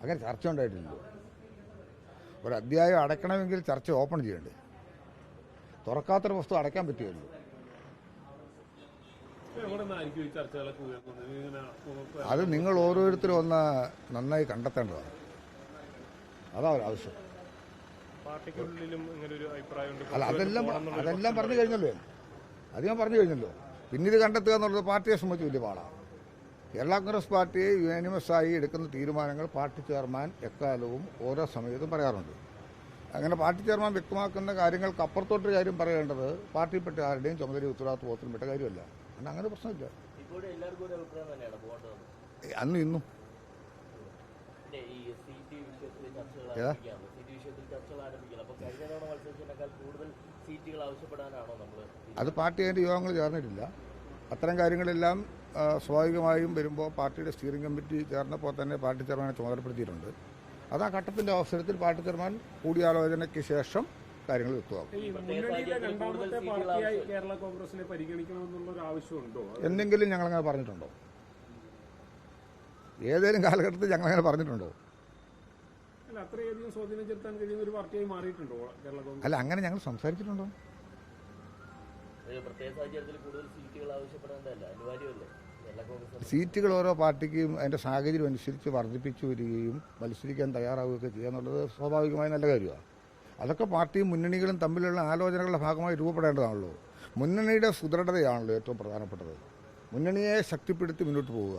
അങ്ങനെ ചർച്ച ഉണ്ടായിട്ടില്ലല്ലോ ഒരു അധ്യായം അടയ്ക്കണമെങ്കിൽ ചർച്ച ഓപ്പൺ ചെയ്യണ്ടേ? തുറക്കാത്തൊരു വസ്തു അടയ്ക്കാൻ പറ്റുമല്ലോ അത് നിങ്ങൾ ഓരോരുത്തരും ഒന്ന് നന്നായി കണ്ടെത്തേണ്ടതാണ്. അതാ ഒരു ആവശ്യം. അല്ല അതെല്ലാം അതെല്ലാം പറഞ്ഞു കഴിഞ്ഞല്ലോ. അത് ഞാൻ പറഞ്ഞു കഴിഞ്ഞല്ലോ. പിന്നെ ഇത് കണ്ടെത്തുക എന്നുള്ളത് പാർട്ടിയെ സംബന്ധിച്ച് വലിയ പാടാണ്. കേരള കോൺഗ്രസ് പാർട്ടിയെ യുനാനിമസ് ആയി എടുക്കുന്ന തീരുമാനങ്ങൾ പാർട്ടി ചെയർമാൻ എക്കാലവും ഓരോ സമയത്തും പറയാറുണ്ട്. അങ്ങനെ പാർട്ടി ചെയർമാൻ വ്യക്തമാക്കുന്ന കാര്യങ്ങൾക്ക് അപ്പുറത്തോട്ടൊരു കാര്യം പറയേണ്ടത് പാർട്ടിയിൽപ്പെട്ട ആരുടെയും ചുമതല ഉത്തരവാദിത്വത്തിലും പെട്ട കാര്യമല്ല. അതുകൊണ്ട് അങ്ങനെ പ്രശ്നമില്ല. അന്ന് ഇന്നും. അത് പാർട്ടി അതിന്റെ യോഗങ്ങൾ ചേർന്നിട്ടില്ല. അത്തരം കാര്യങ്ങളെല്ലാം സ്വാഭാവികമായും വരുമ്പോൾ പാർട്ടിയുടെ സ്റ്റിയറിംഗ് കമ്മിറ്റി ചേർന്നപ്പോൾ തന്നെ പാർട്ടി ചെയർമാനെ ചുമതലപ്പെടുത്തിയിട്ടുണ്ട്. അത് ആ ഘട്ടത്തിന്റെ അവസരത്തിൽ പാർട്ടി ചെയർമാൻ കൂടിയാലോചനയ്ക്ക് ശേഷം കാര്യങ്ങൾ വ്യക്തമാകും. ഈ മുന്നണിയിലെ രണ്ടാമത്തെ പാർട്ടിയായി കേരള കോൺഗ്രസിനെ പരിഗണിക്കണമെന്നുള്ള ഒരു ആവശ്യമുണ്ടോ? എന്തെങ്കിലും ഞങ്ങളങ്ങനെ പറഞ്ഞിട്ടുണ്ടോ? ഏതെങ്കിലും കാലഘട്ടത്തിൽ ഞങ്ങളങ്ങനെ പറഞ്ഞിട്ടുണ്ടോ? അല്ല അങ്ങനെ ഞങ്ങൾ സംസാരിച്ചിട്ടുണ്ടോ? കൂടുതൽ സീറ്റുകൾ ആവശ്യപ്പെടേണ്ടതല്ല. സീറ്റുകൾ ഓരോ പാർട്ടിക്കും അതിന്റെ സാഹചര്യം അനുസരിച്ച് വർദ്ധിപ്പിച്ചു വരികയും മത്സരിക്കാൻ തയ്യാറാവുകയൊക്കെ ചെയ്യുക എന്നുള്ളത് സ്വാഭാവികമായ നല്ല കാര്യമാണ്. അതൊക്കെ പാർട്ടിയും മുന്നണികളും തമ്മിലുള്ള ആലോചനകളുടെ ഭാഗമായി രൂപപ്പെടേണ്ടതാണല്ലോ. മുന്നണിയുടെ സുദൃഢതയാണല്ലോ ഏറ്റവും പ്രധാനപ്പെട്ടത്. മുന്നണിയെ ശക്തിപ്പെടുത്തി മുന്നോട്ട് പോവുക.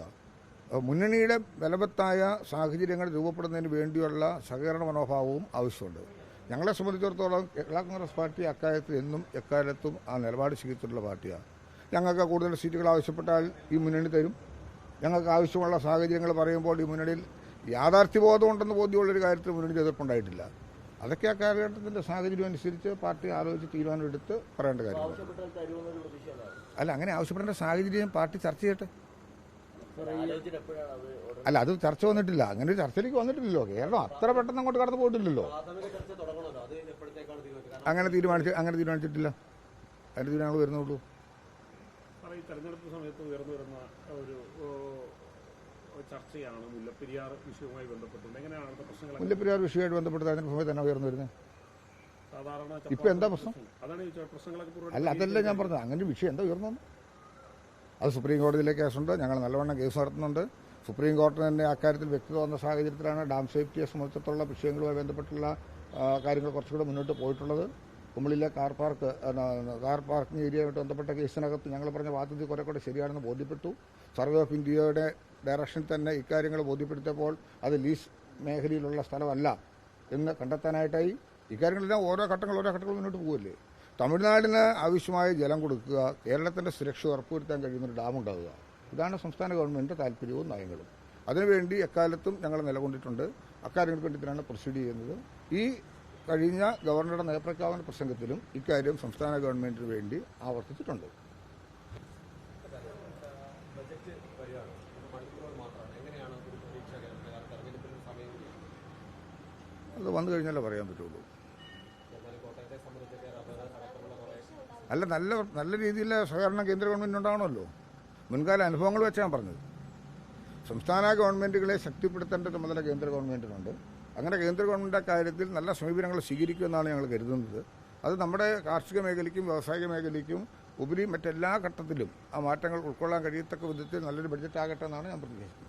മുന്നണിയുടെ ബലവത്തായ സാഹചര്യങ്ങൾ രൂപപ്പെടുന്നതിന് വേണ്ടിയുള്ള സഹകരണ മനോഭാവവും ആവശ്യമുണ്ട്. ഞങ്ങളെ സംബന്ധിച്ചിടത്തോളം കേരള കോൺഗ്രസ് പാർട്ടി അക്കാര്യത്തിൽ എന്നും എക്കാലത്തും ആ നിലപാട് സ്വീകരിച്ചിട്ടുള്ള പാർട്ടിയാണ്. ഞങ്ങൾക്ക് കൂടുതൽ സീറ്റുകൾ ആവശ്യപ്പെട്ടാൽ ഈ മുന്നണി തരും. ഞങ്ങൾക്ക് ആവശ്യമുള്ള സാഹചര്യങ്ങൾ പറയുമ്പോൾ ഈ മുന്നണിയിൽ യാഥാർത്ഥ്യബോധമുണ്ടെന്ന് ബോധ്യമുള്ളൊരു കാര്യത്തിൽ മുന്നണി എതിർപ്പുണ്ടായിട്ടില്ല അതൊക്കെ ആ കാലഘട്ടത്തിന്റെ സാഹചര്യം അനുസരിച്ച് പാർട്ടി ആലോചിച്ച് തീരുമാനമെടുത്ത് പറയേണ്ട കാര്യമാണ്. പ്രതീക്ഷയാണ് അല്ല അങ്ങനെ ആവശ്യപ്പെടേണ്ട സാഹചര്യം പാർട്ടി ചർച്ച ചെയ്യട്ടെ. അല്ല അത് ചർച്ച വന്നിട്ടില്ല. അങ്ങനെ ഒരു ചർച്ചയിലേക്ക് വന്നിട്ടില്ലല്ലോ. കേരളം അത്ര പെട്ടെന്ന് അങ്ങോട്ട് കടന്നു പോയിട്ടില്ലല്ലോ. അങ്ങനെ തീരുമാനിച്ചു അങ്ങനെ തീരുമാനിച്ചിട്ടില്ല. അതിന്റെ തീരുമാനങ്ങൾ വരുന്നുള്ളൂ. ഈ തെരഞ്ഞെടുപ്പ് സമയത്ത് ഉയർന്നു വരുന്ന ഒരു ചർച്ചയാണ് മുല്ലപ്പെരിയാർ വിഷയവുമായി ബന്ധപ്പെട്ടുകൊണ്ട് എങ്ങനെയാണ് പ്രശ്നങ്ങൾ മുല്ലപ്പെരിയാർ വിഷയമായിട്ട് ബന്ധപ്പെട്ട് തെരഞ്ഞെടുപ്പ് സമയത്ത് തന്നെ ഉയർന്നു വരുന്നത്. സാധാരണ ഇപ്പൊ എന്താ പ്രശ്നം? അല്ല അതല്ല ഞാൻ പറഞ്ഞത്. അങ്ങനെ വിഷയം എന്താ ഉയർന്നു അത് സുപ്രീം കോടതിയിലെ കേസുണ്ട്. ഞങ്ങൾ നല്ലവണ്ണം കേസ് നടത്തുന്നുണ്ട്. സുപ്രീം കോടതി തന്നെ അക്കാര്യത്തിൽ വ്യക്തത വന്ന സാഹചര്യത്തിലാണ് ഡാം സേഫ്റ്റിയെ സംബന്ധിച്ചിടത്തോളം വിഷയങ്ങളുമായി ബന്ധപ്പെട്ടുള്ള കാര്യങ്ങൾ കുറച്ചുകൂടെ മുന്നോട്ട് പോയിട്ടുള്ളത്. കുമ്പളിലെ കാർ പാർക്ക് കാർ പാർക്കിംഗ് ഏരിയയുമായിട്ട് ബന്ധപ്പെട്ട കേസിനകത്ത് ഞങ്ങൾ പറഞ്ഞ വാദ്യത കുറെ കൂടെ ശരിയാണെന്ന് ബോധ്യപ്പെട്ടു. സർവേ ഓഫ് ഇന്ത്യയുടെ ഡയറക്ഷനിൽ തന്നെ ഇക്കാര്യങ്ങൾ ബോധ്യപ്പെടുത്തിയപ്പോൾ അത് ലീസ് മേഖലയിലുള്ള സ്ഥലമല്ല എന്ന് കണ്ടെത്താനായിട്ടായി. ഇക്കാര്യങ്ങളെല്ലാം ഓരോ ഘട്ടങ്ങൾ ഓരോ ഘട്ടങ്ങൾ മുന്നോട്ട് പോകുമല്ലേ തമിഴ്നാടിന് ആവശ്യമായ ജലം കൊടുക്കുക കേരളത്തിന്റെ സുരക്ഷ ഉറപ്പുവരുത്താൻ കഴിയുന്ന ഒരു ഡാം ഉണ്ടാവുക ഇതാണ് സംസ്ഥാന ഗവൺമെന്റിന്റെ താല്പര്യവും നയങ്ങളും. അതിനുവേണ്ടി എക്കാലത്തും ഞങ്ങൾ നിലകൊണ്ടിട്ടുണ്ട്. അക്കാര്യങ്ങൾക്ക് വേണ്ടി പ്രൊസീഡ് ചെയ്യുന്നത്. ഈ കഴിഞ്ഞ ഗവർണറുടെ നയപ്രഖ്യാപന പ്രസംഗത്തിലും ഇക്കാര്യം സംസ്ഥാന ഗവൺമെന്റിന് വേണ്ടി ആവർത്തിച്ചിട്ടുണ്ട്. അത് വന്നു കഴിഞ്ഞാലേ പറയാൻ പറ്റുള്ളൂ. അല്ല നല്ല നല്ല രീതിയിലെ സഹകരണം കേന്ദ്ര ഗവൺമെന്റ് ഉണ്ടാവണമല്ലോ മുൻകാല അനുഭവങ്ങൾ വെച്ചാണ് പറഞ്ഞത്. സംസ്ഥാന ഗവൺമെന്റുകളെ ശക്തിപ്പെടുത്തേണ്ട ചുമതല കേന്ദ്ര ഗവൺമെന്റിനുണ്ട്. അങ്ങനെ കേന്ദ്ര ഗവൺമെന്റിന്റെ കാര്യത്തിൽ നല്ല സമീപനങ്ങൾ സ്വീകരിക്കുമെന്നാണ് ഞങ്ങൾ കരുതുന്നത്. അത് നമ്മുടെ കാർഷിക മേഖലയ്ക്കും വ്യവസായിക മേഖലയ്ക്കും ഉപരി മറ്റെല്ലാ ഘട്ടത്തിലും ആ മാറ്റങ്ങൾ ഉൾക്കൊള്ളാൻ കഴിയത്തക്ക വിധത്തിൽ നല്ലൊരു ബഡ്ജറ്റ് ആകട്ടെ എന്നാണ് ഞാൻ പ്രതീക്ഷിക്കുന്നത്.